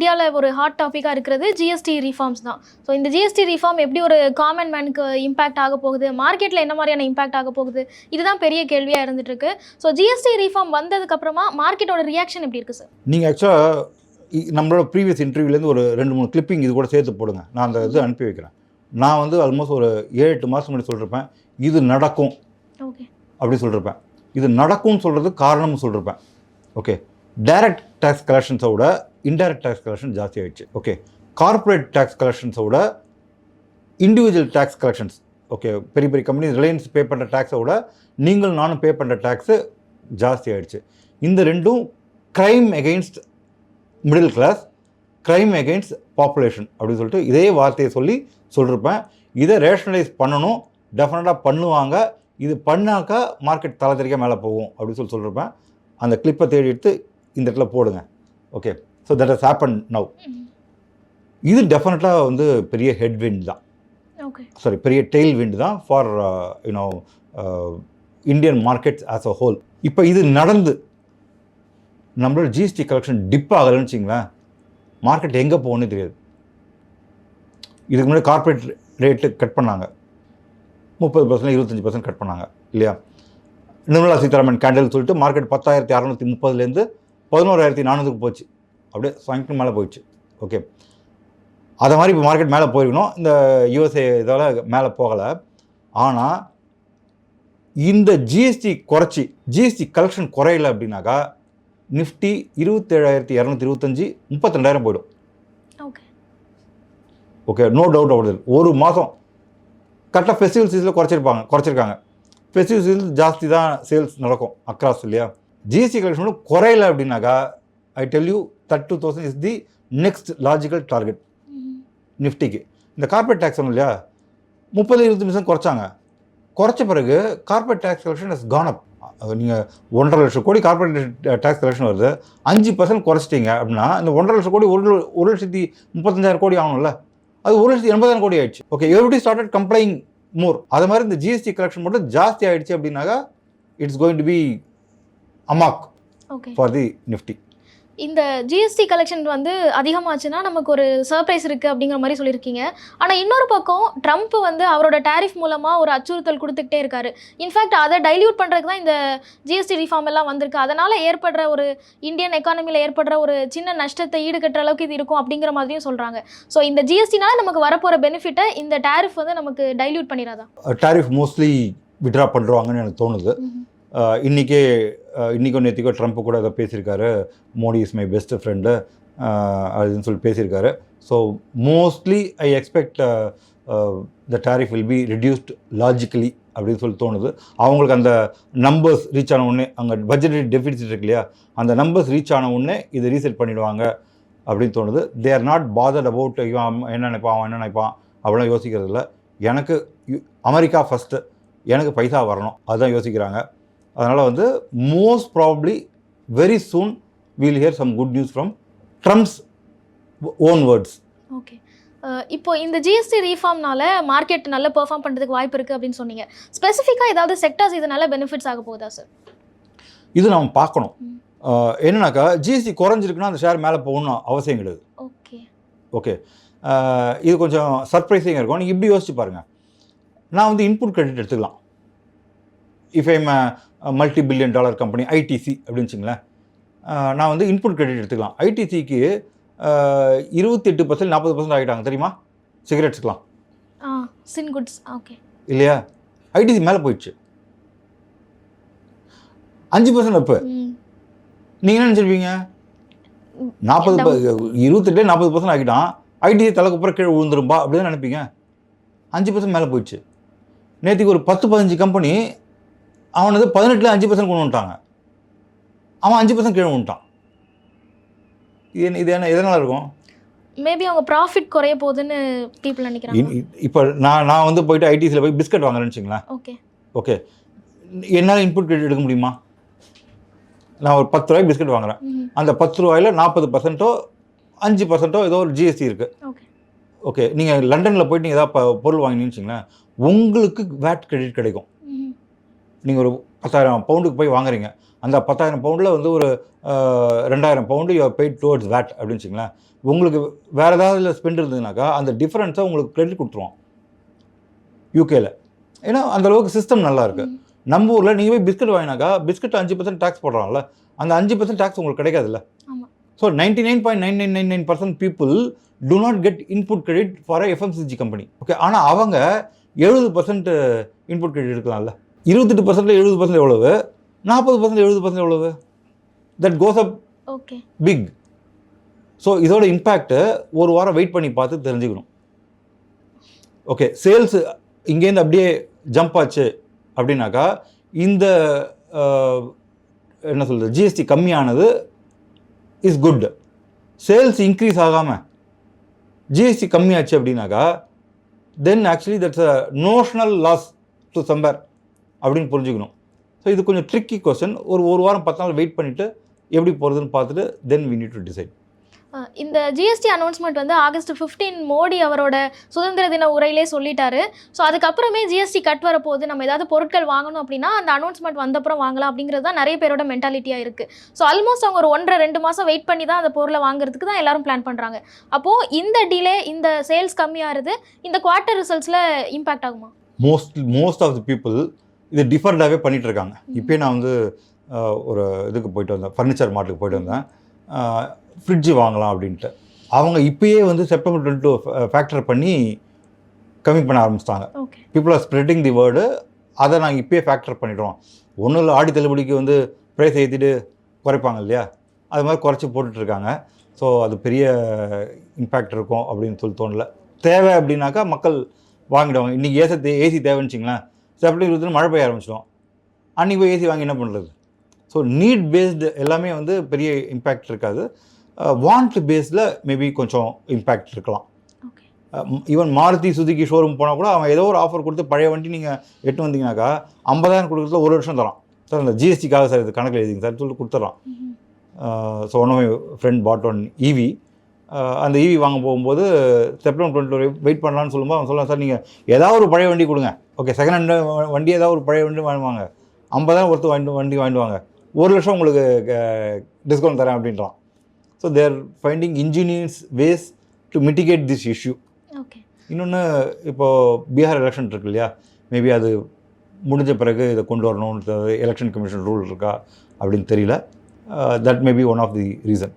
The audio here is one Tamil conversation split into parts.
இந்தியாவில் ஒரு ஹாட் டாப்பிக்காக இருக்கிறது ஜிஎஸ்டி ரிஃபார்ம்ஸ் தான். ஸோ இந்த ஜிஎஸ்டி ரிஃபார்ம் எப்படி ஒரு காமன் மேனுக்கு இம்பாக்ட் ஆக போகுது? மார்க்கெட்டில் என்ன மாதிரியான இம்பாக்ட் ஆக போகுது? இதுதான் பெரிய கேள்வியாக இருந்துட்டு இருக்கு. ஸோ ஜிஎஸ்டி ரிஃபார்ம் வந்ததுக்கு அப்புறமா மார்க்கெட்டோட ரியாக்ஷன் எப்படி இருக்கு சார் நீங்கள் ஆக்சுவலாக நம்மளோட ப்ரீவியஸ் இன்டர்வியூலேருந்து ஒரு ரெண்டு மூணு கிளிப்பிங் இது கூட சேர்த்து போடுங்க. நான் அந்த இது அனுப்பி வைக்கிறேன். நான் வந்து ஆல்மோஸ்ட் ஒரு ஏழு எட்டு மாதம் முன்னாடி சொல்லியிருப்பேன் இது நடக்கும். ஓகே அப்படி சொல்லியிருப்பேன் இது நடக்கும்னு சொல்கிறது காரணம்னு சொல்லியிருப்பேன் ஓகே டைரக்ட் டேக்ஸ் கலெக்ஷன்ஸை விட இன்டைரக்ட் டேக்ஸ் கலெக்ஷன் ஜாஸ்தி ஆயிடுச்சு ஓகே கார்ப்பரேட் டேக்ஸ் கலெக்ஷன்ஸோட இண்டிவிஜுவல் டேக்ஸ் கலெக்ஷன்ஸ் ஓகே பெரிய பெரிய கம்பெனி ரிலையன்ஸ் பே பண்ணுற டேக்ஸை விட நீங்கள் நானும் பே பண்ணுற டேக்ஸு ஜாஸ்தி ஆயிடுச்சு இந்த ரெண்டும் crime against middle class crime against population அப்படின்னு சொல்லிட்டு இதே வார்த்தையை சொல்லி சொல்லியிருப்பேன் இதை ரேஷனலைஸ் பண்ணணும். டெஃபினட்டாக பண்ணுவாங்க. இது பண்ணாக்கா மார்க்கெட் தலை தெறிக்க மேலே போகும் அப்படின்னு சொல்லி சொல்லியிருப்பேன் அந்த கிளிப்பை தேடி எடுத்து இந்த இடத்துல போடுங்க. Okay so that has happened now இது டெஃபினட்டாக வந்து பெரிய ஹெட்விண்ட் தான். ஓகே சாரி பெரிய டெய்ல் விண்ட் தான் for you know Indian markets as a whole இப்போ இது நடந்து நம்மளோட ஜிஎஸ்டி கலெக்ஷன் டிப் ஆகலைன்னு வச்சிங்களேன் மார்க்கெட் எங்கே போகணும்னு தெரியாது. இதுக்கு முன்னாடி கார்ப்பரேட் ரேட்டு கட் பண்ணாங்க. முப்பது பர்சன்ட் இருபத்தஞ்சி பர்சன்ட் கட் பண்ணாங்க இல்லையா? நிர்மலா சீதாராமன் கேண்டில் சொல்லிட்டு மார்க்கெட் பத்தாயிரத்தி அறநூற்றி முப்பதுலேருந்து பதினோராயிரத்தி நானூறுக்கு போச்சு. அப்படியே சாயங்காலம் மேலே போயிடுச்சு. ஓகே. அதை மாதிரி இப்போ மார்க்கெட் மேலே போயிருக்கணும். இந்த யூஎஸ்ஏ இதால் மேலே போகலை. ஆனால் இந்த ஜிஎஸ்டி குறைச்சி ஜிஎஸ்டி கலெக்ஷன் குறையல அப்படின்னாக்கா நிஃப்டி இருபத்தேழாயிரத்தி இரநூத்தி இருபத்தஞ்சி முப்பத்திரெண்டாயிரம் போயிடும். Okay. Okay no doubt out ஒரு மாதம் கரெக்டாக ஃபெஸ்டிவல் சீசனில் குறைச்சிருப்பாங்க குறைச்சிருக்காங்க. ஃபெஸ்டிவல் சீசன் ஜாஸ்தி தான் சேல்ஸ் நடக்கும் அக்ராஸ் இல்லையா? ஜிஎஸ்டி கலெக்ஷன் குறையல அப்படின்னாக்கா I tell you that two thousand is the next logical target நிஃப்டிக்கு இந்த கார்ப்பரேட் டேக்ஸ் ஒன்றும் இல்லையா? முப்பது இருபது நிமிஷம் குறைச்சாங்க. குறைச்ச பிறகு corporate tax collection is gone up நீங்கள் ஒன்றரை லட்சம் கோடி கார்ப்பரேட் டேக்ஸ் கலெக்ஷன் வருது. அஞ்சு பர்சன்ட் குறைச்சிட்டீங்க அப்படின்னா இந்த ஒன்றரை லட்சம் கோடி ஒரு ஒரு லட்சத்தி முப்பத்தஞ்சாயிரம் கோடி ஆகணும்ல. அது ஒரு லட்சத்தி எண்பதாயிரம் கோடி ஆயிடுச்சு. Okay everybody started complaining more அது மாதிரி இந்த ஜிஎஸ்டி கலெக்ஷன் மட்டும் ஜாஸ்தி ஆயிடுச்சு அப்படின்னாக்கா it's going to be amok for the Nifty இந்த ஜிஎஸ்டி கலெக்ஷன் வந்து அதிகமாச்சுன்னா நமக்கு ஒரு சர்ப்ரைஸ் இருக்குது அப்படிங்கிற மாதிரி சொல்லியிருக்கீங்க. ஆனால் இன்னொரு பக்கம் ட்ரம்ப் வந்து அவரோட டேரிஃப் மூலமாக ஒரு அச்சுறுத்தல் கொடுத்துக்கிட்டே இருக்காரு. இன்ஃபேக்ட் அதை டைல்யூட் பண்ணுறதுக்கு தான் இந்த ஜிஎஸ்டி ரிஃபார்ம் எல்லாம் வந்திருக்கு. அதனால் ஏற்படுற ஒரு இந்தியன் எக்கானமியில் ஏற்படுற ஒரு சின்ன நஷ்டத்தை ஈடுகட்டுற அளவுக்கு இது இருக்கும் அப்படிங்கிற மாதிரியும் சொல்கிறாங்க ஸோ இந்த ஜிஎஸ்டினால நமக்கு வரப்போகிற பெனிஃபிட்டை இந்த டேரிஃப் வந்து நமக்கு டைல்யூட் பண்ணிடாதா டாரிஃப் மோஸ்ட்லி விட்ரா பண்ணுறாங்கன்னு எனக்கு தோணுது. இன்றைக்கே இன்னிக்கே நேற்றுக்கோ ட்ரம்ப் கூட அதை பேசியிருக்காரு. Modi is my best friend அப்படின்னு சொல்லி பேசியிருக்காரு. So mostly I expect the tariff will be reduced logically அப்படின்னு சொல்லி தோணுது. அவங்களுக்கு அந்த நம்பர்ஸ் ரீச் ஆன உடனே அங்கே பட்ஜெட்டரி டெஃபிசிட் இருக்கு இல்லையா அந்த நம்பர்ஸ் ரீச் ஆன உடனே இதை ரீசெட் பண்ணிவிடுவாங்க அப்படின்னு தோணுது. They are not bothered about இவன் என்ன நினைப்பான் அவன் என்ன நினைப்பான் அப்படிலாம் யோசிக்கிறது இல்லை. எனக்கு யு- அமெரிக்கா ஃபஸ்ட்டு எனக்கு பைசா வரணும். அதுதான் யோசிக்கிறாங்க. அதனால் வந்து most probably very soon we'll hear some good news from Trump's own words okay இப்போ இந்த ஜிஎஸ்டி ரீஃபார்ம்னால மார்க்கெட் நல்ல பெர்ஃபார்ம் பண்ணுறதுக்கு வாய்ப்பு இருக்குது அப்படின்னு சொன்னீங்க. ஸ்பெசிஃபிக்காக ஏதாவது செக்டர்ஸ் இதனால பெனிஃபிட்ஸ் ஆக போகுதா சார் இது நம்ம பார்க்கணும். அஹ் என்னன்னாக்கா ஜிஎஸ்டி குறைஞ்சிருக்குன்னா அந்த ஷேர் மேலே போகணும் அவசியம் கிடையாது. ஓகே ஓகே அஹ் இது கொஞ்சம் சர்ப்ரைசிங்காக இருக்கும். நீங்கள் இப்படி யோசிச்சு பாருங்கள் நான் வந்து இன்புட் கிரெடிட் எடுத்துக்கலாம். If I'm multi billion dollar company ITC அப்படின்னு வச்சுங்களேன். நான் வந்து இன்புட் கிரெடிட் எடுத்துக்கலாம். ஐடிசிக்கு இருபத்தெட்டு பர்சன்ட் நாற்பது பர்சன்ட் ஆகிட்டாங்க. தெரியுமா? சிகரெட்ஸ்க்கெலாம் ஆ சின் குட்ஸ் ஓகே இல்லையா? ஐடிசி மேலே போயிடுச்சு. அஞ்சு பர்சன்ட் அப்போ நீங்கள் என்ன நினச்சிருப்பீங்க? நாற்பது. இருபத்தெட்டு நாற்பது பர்சன்ட் ஆகிட்டான். ஐடிசி தலைக்குப்புறம் கீழே விழுந்துரும்பா அப்படின்னு நினைப்பீங்க. அஞ்சு பர்சன்ட் மேலே போயிடுச்சு. நேற்றுக்கு ஒரு பத்து பதினஞ்சு கம்பெனி அவனது பதினெட்டில் அஞ்சு பர்சன்ட் கொண்டு வந்துட்டாங்க. அவன் அஞ்சு பர்சன்ட் கீழே வந்துட்டான் இது என்ன இது என்ன எதனால் இருக்கும்? மேபி அவங்க ப்ராஃபிட் குறைய போகுதுன்னு பீப்புள் நினைக்கிறாங்க. இப்போ நான் நான் வந்து போயிட்டு ஐடிசியில் போய் பிஸ்கட் வாங்குறேன்னு வச்சுங்களேன் ஓகே ஓகே என்னால் இன்புட் கிரெடிட் எடுக்க முடியுமா? நான் ஒரு பத்து ரூபாய்க்கு பிஸ்கட் வாங்குறேன். அந்த பத்து ரூபாயில் நாற்பது பர்சன்ட்டோ அஞ்சு பர்சன்ட்டோ ஏதோ ஒரு ஜிஎஸ்டி இருக்குது ஓகே ஓகே நீங்கள் லண்டனில் போயிட்டு நீங்கள் ஏதாவது பொருள் வாங்கினீங்கன்னு வச்சுங்களேன் உங்களுக்கு வேட் கிரெடிட் கிடைக்கும். நீங்கள் ஒரு பத்தாயிரம் பவுண்டுக்கு போய் வாங்குறீங்க. அந்த பத்தாயிரம் பவுண்டில் வந்து ஒரு ரெண்டாயிரம் pound you paid towards VAT அப்படின்னு வச்சுங்களேன் உங்களுக்கு வேறு ஏதாவது ஸ்பெண்ட் இருந்ததுனாக்கா அந்த டிஃப்ரென்ஸை உங்களுக்கு கிரெடிட் கொடுத்துருவோம் யூகேல ஏன்னா அந்த அளவுக்கு சிஸ்டம் நல்லா இருக்கு. ம். நம்ம ஊரில் நீங்கள் போய் பிஸ்கட் வாங்கினாக்கா பிஸ்கட் அஞ்சு பர்சன்ட் டேக்ஸ் போடுறாங்கல்ல அந்த அஞ்சு பர்சன்ட் டேக்ஸ் உங்களுக்கு கிடைக்காதுல்ல. So ninety nine point nine nine nine nine percent people do not get input credit for FMCG company okay ஆனால் அவங்க எழுபது பர்சன்ட் இன்புட் கிரெடிட் எடுக்கலாம்ல. இருபத்தெட்டு பர்சன்ட் எழுபது பர்சன்ட் எவ்வளவு? நாற்பது பர்சன்ட் எழுபது பர்சன்ட் எவ்வளவு? That goes up okay big so இதோட இம்பேக்ட்டு ஒரு வாரம் வெயிட் பண்ணி பார்த்து தெரிஞ்சுக்கணும். ஓகே சேல்ஸ் இங்கேருந்து அப்படியே ஜம்ப் ஆச்சு அப்படின்னாக்கா இந்த என்ன சொல்கிறது ஜிஎஸ்டி கம்மியானது இஸ் குட் சேல்ஸ் இன்க்ரீஸ் ஆகாமல் ஜிஎஸ்டி கம்மியாச்சு அப்படின்னாக்கா then actually that's a notional loss to chamber அப்படின்னு புரிஞ்சுக்கணும். ஸோ இது கொஞ்சம் ட்ரிக்கி கொஸ்டின் ஒரு ஒரு வாரம் பத்து நாள் வெயிட் பண்ணிவிட்டு எப்படி போகிறதுன்னு பார்த்துட்டு then we need to decide இந்த ஜிஎஸ்டி அனௌன்ஸ்மெண்ட் வந்து ஆகஸ்ட் 15 மோடி அவரோட சுதந்திர தின உரையிலே சொல்லிட்டாரு. ஸோ அதுக்கப்புறமே ஜிஎஸ்டி கட் வரப்போகுது நம்ம ஏதாவது பொருட்கள் வாங்கணும் அப்படின்னா அந்த அனௌன்ஸ்மெண்ட் வந்தப்புறம் வாங்கலாம் அப்படிங்கிறது தான் நிறைய பேரோட மென்டாலிட்டியாக இருக்குது ஸோ ஆல்மோஸ்ட் அவங்க ஒரு ஒன்றரை ரெண்டு மாதம் வெயிட் பண்ணி தான் அந்த பொருளை வாங்குறதுக்கு தான் எல்லாரும் பிளான் பண்ணுறாங்க அப்போது இந்த டிலே இந்த சேல்ஸ் கம்மியாகிறது இந்த குவார்ட்டர் ரிசல்ட்ஸில் இம்பாக்ட் ஆகுமா? Most most of the people இது டிஃபர்டாகவே பண்ணிட்டு இருக்காங்க இப்போயே நான் வந்து ஒரு இதுக்கு போயிட்டு வந்தேன். ஃபர்னிச்சர் மார்ட்டுக்கு போயிட்டு வந்தேன். ஃப்ரிட்ஜு வாங்கலாம் அப்படின்ட்டு. அவங்க இப்பயே வந்து செப்டம்பர் டுவெண்ட்டி டூ ஃபேக்டர் பண்ணி கம்மி பண்ண ஆரம்பிச்சிட்டாங்க. People are spreading the word அதை நாங்கள் இப்பயே ஃபேக்டர் பண்ணிடுறோம். ஒன்றும் இல்லை ஆடி தள்ளுபடிக்கு வந்து ப்ரைஸ் ஏற்றிட்டு குறைப்பாங்க இல்லையா? அது மாதிரி குறைச்சி போட்டுட்ருக்காங்க ஸோ அது பெரிய இம்பேக்ட் இருக்கும் அப்படின்னு சொல்லி தோணல. தேவை அப்படின்னாக்கா மக்கள் வாங்கிடுவாங்க. இன்றைக்கி ஏசி தே ஏசி தேவைன்னு வச்சிங்களேன் செப்டம்பர் இருபத்தி மழை பெய்ய ஆரம்பிச்சிடும். அன்றைக்கி போய் ஏசி வாங்கி என்ன பண்ணுறது ஸோ நீட் பேஸ்டு எல்லாமே வந்து பெரிய இம்பேக்ட் இருக்காது. வாண்ட் பேஸ்டில் மேபி கொஞ்சம் இம்பேக்ட் இருக்கலாம். ஈவன் மாருதி சுசுகி ஷோரூம் போனால் கூட அவன் ஏதோ ஒரு ஆஃபர் கொடுத்து பழைய வண்டி நீங்கள் எட்டு வந்தீங்கன்னாக்கா ஐம்பதாயிரம் கொடுக்குறதுல ஒரு வருஷம் தரான். சார் அந்த ஜிஎஸ்டிக்காக சார் இது கணக்கில் எழுதிங்க சார் சொல்லிட்டு கொடுத்துட்றான். So one my friend bought one EV அந்த ஈவி வாங்க போகும்போது செப்டம்பர் டுவெண்ட்டி வெயிட் பண்ணலான்னு சொல்லும்போது அவன் சொல்லலாம் சார் நீங்கள் ஏதாவது ஒரு பழைய வண்டி கொடுங்க. ஓகே செகண்ட் ஹேண்ட் வண்டி ஏதாவது ஒரு பழைய வண்டி வாங்குவாங்க. ஐம்பதாயிரம் ஒருத்தர் வாங்கி வண்டி வாங்கிட்டு வாங்க ஒரு லட்சம் உங்களுக்கு டிஸ்கவுண்ட் தரேன் அப்படின்றான். So they're finding engineers ways to mitigate this issue இன்னொன்று இப்போது பீகார் எலெக்ஷன் இருக்கு இல்லையா? மேபி அது முடிஞ்ச பிறகு இதை கொண்டு வரணும்னு எலெக்ஷன் கமிஷன் ரூல் இருக்கா அப்படின்னு தெரியல. That may be one of the reason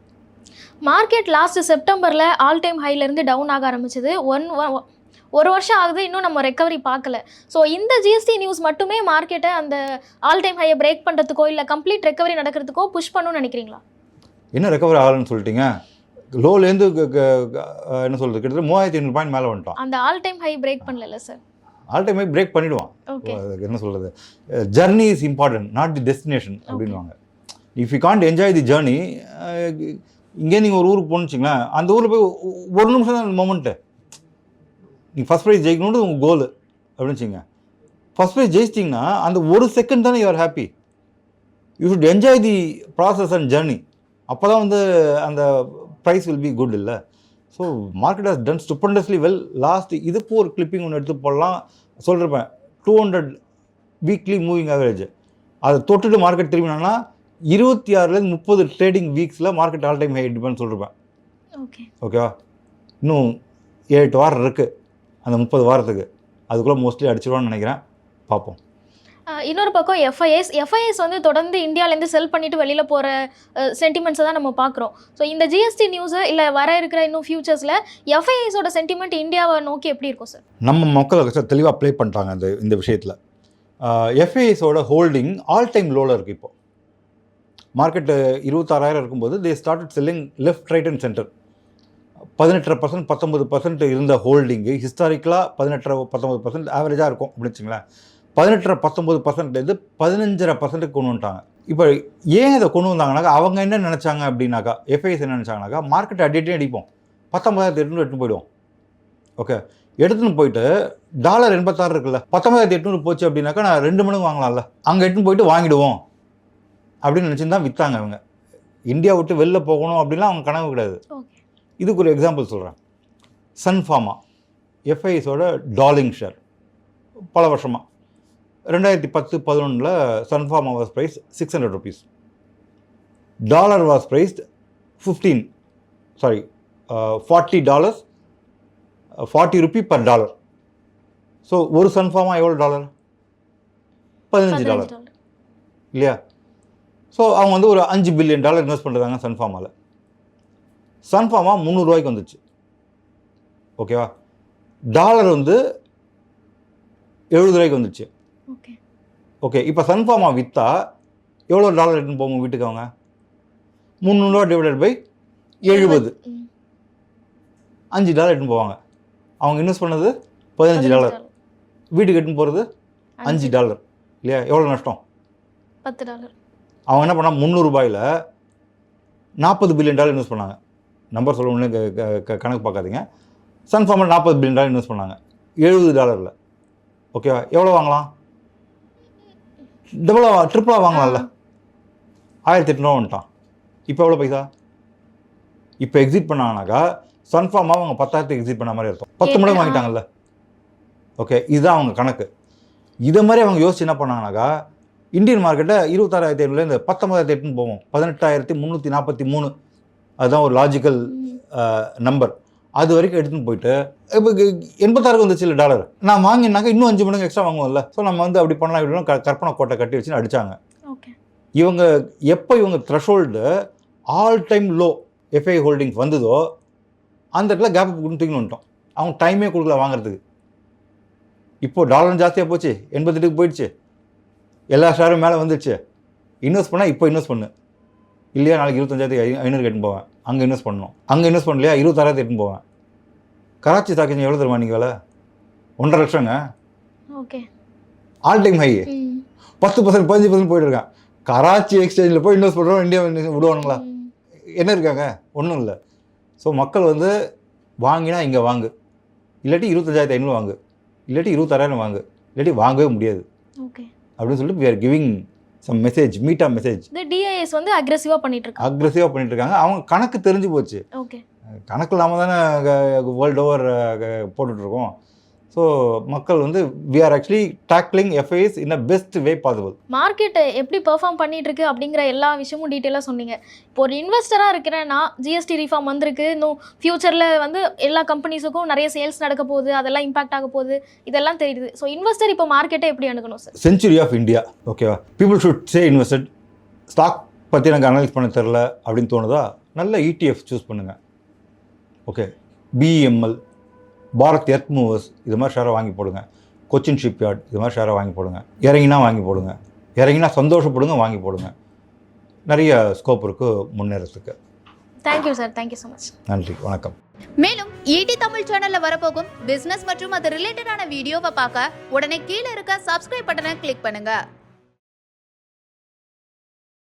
market last செப்டம்பரில் ஆல் டைம் ஹைலேருந்து டவுன் ஆக ஆரம்பிச்சது. ஒன் ஒரு வருஷம் ஆகுது இன்னும் நம்ம ரெக்கவரி பார்க்கல. ஸோ இந்த ஜிஎஸ்டி நியூஸ் மட்டுமே மார்க்கெட்டை அந்த ஆல் டைம் ஹையை பிரேக் பண்ணுறதுக்கோ இல்லை கம்ப்ளீட் ரெக்கவரி நடக்கிறதுக்கோ புஷ் பண்ணணும்னு நினைக்கிறீங்களா? என்ன ரெக்கவரி ஆகலன்னு சொல்லிட்டீங்க? லோலேருந்து என்ன சொல்கிறது கிட்டத்தட்ட மூவாயிரத்தி ஐநூறு பாயிண்ட் மேலே வந்துட்டான் அந்த ஆல் டைம் ஹை பிரேக் பண்ணல சார் ஆல் டைமே பிரேக் பண்ணிடுவான் என்ன சொல்கிறது journey is important not the destination அப்படின்வாங்க if you can't enjoy the journey இங்கே நீங்கள் ஒரு ஊருக்கு போகணுன்னு வச்சுங்களேன் அந்த ஊரில் போய் ஒரு நிமிஷம் தான் அந்த மொமெண்ட்டு நீங்கள் ஃபஸ்ட் ப்ரைஸ் ஜெயிக்கணுன்றது உங்கள் கோல் அப்படின்னு வச்சுங்க ஃபஸ்ட் ப்ரைஸ் ஜெயிச்சிட்டிங்கன்னா அந்த ஒரு செகண்ட் தானே you're happy you should enjoy the process and journey அப்போ தான் வந்து அந்த ப்ரைஸ் வில் பி குட் இல்லை. So market has done stupendously well last இதுக்கு ஒரு கிளிப்பிங் ஒன்று எடுத்து போடலாம். சொல்லிருப்பேன் two hundred weekly moving average அதை தொட்டுட்டு மார்க்கெட் திரும்பினாங்கன்னா இருபத்தி ஆறுலேருந்து முப்பது trading வீக்ஸில் market all time high depend சொல்லிருப்பேன் okay ஓகேவா இன்னும் ஏழு எட்டு வாரம் இருக்குது அந்த முப்பது வாரத்துக்கு. அதுக்குள்ளே மோஸ்ட்லி அடிச்சிடுவான்னு நினைக்கிறேன். பார்ப்போம் இன்னொரு பக்கம் எஃப்ஐஎஸ் எஃப்ஐஎஸ் வந்து தொடர்ந்து இந்தியாவிலேருந்து செல் பண்ணிட்டு வெளியில் போகிற சென்டிமெண்ட்ஸை தான் நம்ம பார்க்குறோம் ஸோ இந்த ஜிஎஸ்டி நியூஸு இல்லை வர இருக்கிற இன்னும் ஃபியூச்சர்ஸில் எஃப்ஐஎஸோட சென்டிமெண்ட் இந்தியாவை நோக்கி எப்படி இருக்கும் சார் நம்ம மக்கள் தெளிவாக ப்ளே பண்ணிட்டாங்க இந்த இந்த விஷயத்தில். எஃப்ஐஎஸோட ஹோல்டிங் ஆல் டைம் லோவில் இருக்குது இப்போ. மார்க்கெட்டு இருபத்தாறாயிரம் இருக்கும்போது they started selling left right and centre பதினெட்டரை percent பத்தொம்பது பர்சன்ட் இருந்த ஹோல்டிங்கு ஹிஸ்டாரிக்கலாக பதினெட்டரை பத்தொம்பது பர்சன்ட் ஆவரேஜாக இருக்கும் அப்படின்னு வச்சுங்களேன் பதினெட்டரை பத்தொம்பது பர்சன்ட்லேருந்து பதினஞ்சரை பர்சன்ட்டுக்கு கொண்டு வந்துட்டாங்க. இப்போ ஏன் இதை கொண்டு வந்தாங்கனாக்கா அவங்க என்ன நினச்சாங்க அப்படின்னாக்கா எஃப்ஐஎஸ் என்ன நினச்சாங்கனாக்கா மார்க்கெட் அடிட்டே அடிப்போம். பத்தொம்பதாயிரத்தி எட்நூறு எடுத்துன்னு போயிடுவோம் ஓகே எடுத்துன்னு போயிட்டு டாலர் எண்பத்தாறு இருக்குல்ல பத்தொம்பதாயிரத்தி எட்நூறு போச்சு அப்படின்னாக்கா நான் ரெண்டு மணிக்கு வாங்கலாம்ல. அங்கே எடுத்துன்னு போயிட்டு வாங்கிடுவோம். அப்படின்னு நினச்சின்னு தான் விற்றாங்க அவங்க இந்தியா விட்டு வெளில போகணும் அப்படின்லாம் அவங்க கனவு கிடையாது. இதுக்கு ஒரு எக்ஸாம்பிள் சொல்கிறேன் சன்ஃபார்மா எஃப்ஐஎஸோட டாலிங் ஷேர் பல வருஷமாக ரெண்டாயிரத்தி பத்து பதினொன்றில் Sun Pharma was price six hundred rupees dollar was priced fifteen sorry forty dollars forty rupee per dollar so ஒரு சன்ஃபார்மா எவ்வளோ டாலர் பதினஞ்சு டாலர் இல்லையா? ஸோ அவங்க வந்து ஒரு அஞ்சு பில்லியன் டாலர் இன்வெஸ்ட் பண்ணுறாங்க சன்ஃபார்மாவில் சன்ஃபார்மா முந்நூறுரூவாய்க்கு வந்துச்சு. ஓகேவா? டாலர் வந்து எழுபது ரூபாய்க்கு வந்துச்சு. ஓகே. ஓகே இப்போ சன்ஃபார்மா விற்றா எவ்வளோ டாலர் எடுத்துன்னு போகும் வீட்டுக்கு அவங்க? முந்நூறுரூவா டிவைடட் பை எழுபது. அஞ்சு டாலர் எடுத்துன்னு போவாங்க. அவங்க இன்வெஸ்ட் பண்ணது பதினஞ்சு டாலர். வீட்டுக்கு எடுத்துன்னு போகிறது அஞ்சு. டாலர். இல்லையா? எவ்வளோ நஷ்டம்? பத்து டாலர். அவங்க என்ன பண்ணால் முந்நூறுபாயில் நாற்பது பில்லியன் டாலர் இன்வெஸ்ட் பண்ணாங்க. நம்பர் சொல்ல ஒன்று கணக்கு பார்க்காதீங்க. சன்ஃபார்மில் நாற்பது பில்லியன் டாலர் இன்வெஸ்ட் பண்ணாங்க. எழுபது டாலரில். ஓகேவா எவ்வளோ வாங்கலாம்? டபுளாக ட்ரிப்பிளாக வாங்கலாம்ல. ஆயிரத்தி எட்நூறுவா வந்துட்டான். இப்போ எவ்வளோ பைசா? இப்போ எக்ஸிட் பண்ணாங்கனாக்கா சன்ஃபார்மாக அவங்க பத்தாயிரத்துக்கு எக்ஸிட் பண்ண மாதிரி இருக்கும். பத்து மடங்கு. வாங்கிட்டாங்கல்ல. ஓகே இதுதான் அவங்க கணக்கு. இதை மாதிரி அவங்க யோசிச்சு என்ன பண்ணாங்கனாக்கா இந்தியன் மார்க்கெட்டை இருபத்தாறாயிரத்தி ஐநூறுலேருந்து பத்தொம்பதாயிரத்தி எட்டுன்னு போவோம் பதினெட்டாயிரத்தி முந்நூற்றி நாற்பத்தி மூணு. அதுதான் ஒரு லாஜிக்கல் நம்பர் அது வரைக்கும் எடுத்துன்னு போயிட்டு இப்போ எண்பத்தாறுக்கு வந்துச்சு இல்லை டாலர் நான் வாங்கினாக்கா இன்னும் அஞ்சு மடங்கு எக்ஸ்ட்ரா வாங்குவோம்ல. ஸோ நம்ம வந்து அப்படி பண்ணலாம் இப்படிலாம் கற்பனை கோட்டை கட்டி வச்சுன்னு அடிச்சாங்க. ஓகே. இவங்க எப்போ இவங்க threshold all time low FI holdings வந்ததோ அந்த இடத்துல கேப் தூக்கின்னு வந்துட்டோம். அவங்க டைமே கொடுக்கல வாங்குறதுக்கு. இப்போ டாலரும் ஜாஸ்தியாக போச்சு எண்பத்தெட்டுக்கு போயிடுச்சு. எல்லா ஷேரும் மேலே வந்துடுச்சு இன்வெஸ்ட் பண்ணால் இப்போ இன்வெஸ்ட் பண்ணு. இல்லையா நாளைக்கு இருபத்தஞ்சாயிரத்தி ஐநூறு எட்டுன்னு போவேன். அங்கே இன்வெஸ்ட் பண்ணணும். அங்கே இன்வெஸ்ட் பண்ணலையா இருபத்தாயிரத்தி எட்டுன்னு போவேன். கராச்சி தாக்கிங்க எவ்வளோ தருமா நீங்கள் வேலை? ஒன்றரை லட்சங்க. ஓகே. All time high. பத்து பர்சன்ட் பதினஞ்சு பர்சன்ட் போயிட்டு இருக்கான். கராச்சி எக்ஸ்சேஞ்சில் போய் இன்வெஸ்ட் பண்ணுறோம் இந்தியா விடுவானுங்களா. என்ன இருக்காங்க? ஒன்றும் இல்லை. ஸோ மக்கள் வந்து வாங்கினா இங்கே வாங்கு. இல்லாட்டி இருபத்தஞ்சாயிரத்தி ஐநூறு வாங்கு. இல்லாட்டி இருபத்தாறாயிரம் வாங்கு. இல்லாட்டி வாங்கவே முடியாது. ஓகே. அப்படின்னு சொல்லிட்டு we are giving some message meta message இந்த டிஐஎஸ் வந்து அக்ரெசிவா பண்ணிட்டு இருக்காங்க அக்ரெசிவாக பண்ணிட்டு இருக்காங்க அவங்க கணக்கு தெரிஞ்சு போச்சு. ஓகே கணக்கு இல்லாமல் தானே வேர்ல்டு ஓவர் போட்டுட்ருக்கோம் ஸோ மக்கள் வந்து we are actually tackling FIs in a best way possible market எப்படி பெர்ஃபார்ம் பண்ணிட்டு இருக்கு அப்படிங்கிற எல்லா விஷயமும் டீட்டெயிலாக சொன்னீங்க. இப்போ ஒரு இன்வெஸ்டராக இருக்கிறேன்னா ஜிஎஸ்டி ரீஃபார்ம் வந்திருக்கு. இன்னும் ஃபியூச்சரில் வந்து எல்லா கம்பெனிஸுக்கும் நிறைய சேல்ஸ் நடக்க போகுது. அதெல்லாம் இம்பாக்ட் ஆக போகுது. இதெல்லாம் தெரியுது. ஸோ இன்வெஸ்டர் இப்போ மார்க்கெட்டை எப்படி அணுகணும் சார் செஞ்சுரி ஆஃப் இந்தியா ஓகேவா people should say invested stock பற்றி எனக்கு அனலைஸ் பண்ண தெரில அப்படின்னு தோணுதா? நல்ல இடிஎஃப் சூஸ் பண்ணுங்கள் okay BEML Bharat Earth Movers இது மாதிரி ஷேரை வாங்கி போடுங்க. கொச்சின் ஷிப்யார்ட் இது மாதிரி ஷேரை வாங்கி போடுங்க. இறங்கினா வாங்கி போடுங்க. இறங்கினா சந்தோஷப்படுங்க வாங்கி போடுங்க. நிறைய ஸ்கோப் இருக்குது முன்னேறத்துக்கு. Thank you sir thank you so much நன்றி. வணக்கம். மேலும் ஈடி தமிழ் சேனல்ல வரப்போகும் பிசினஸ் மற்றும் அது ரிலேட்டடான வீடியோவை பார்க்க உடனே கீழே இருக்க சப்ஸ்கிரைப் பட்டனை கிளிக் பண்ணுங்க.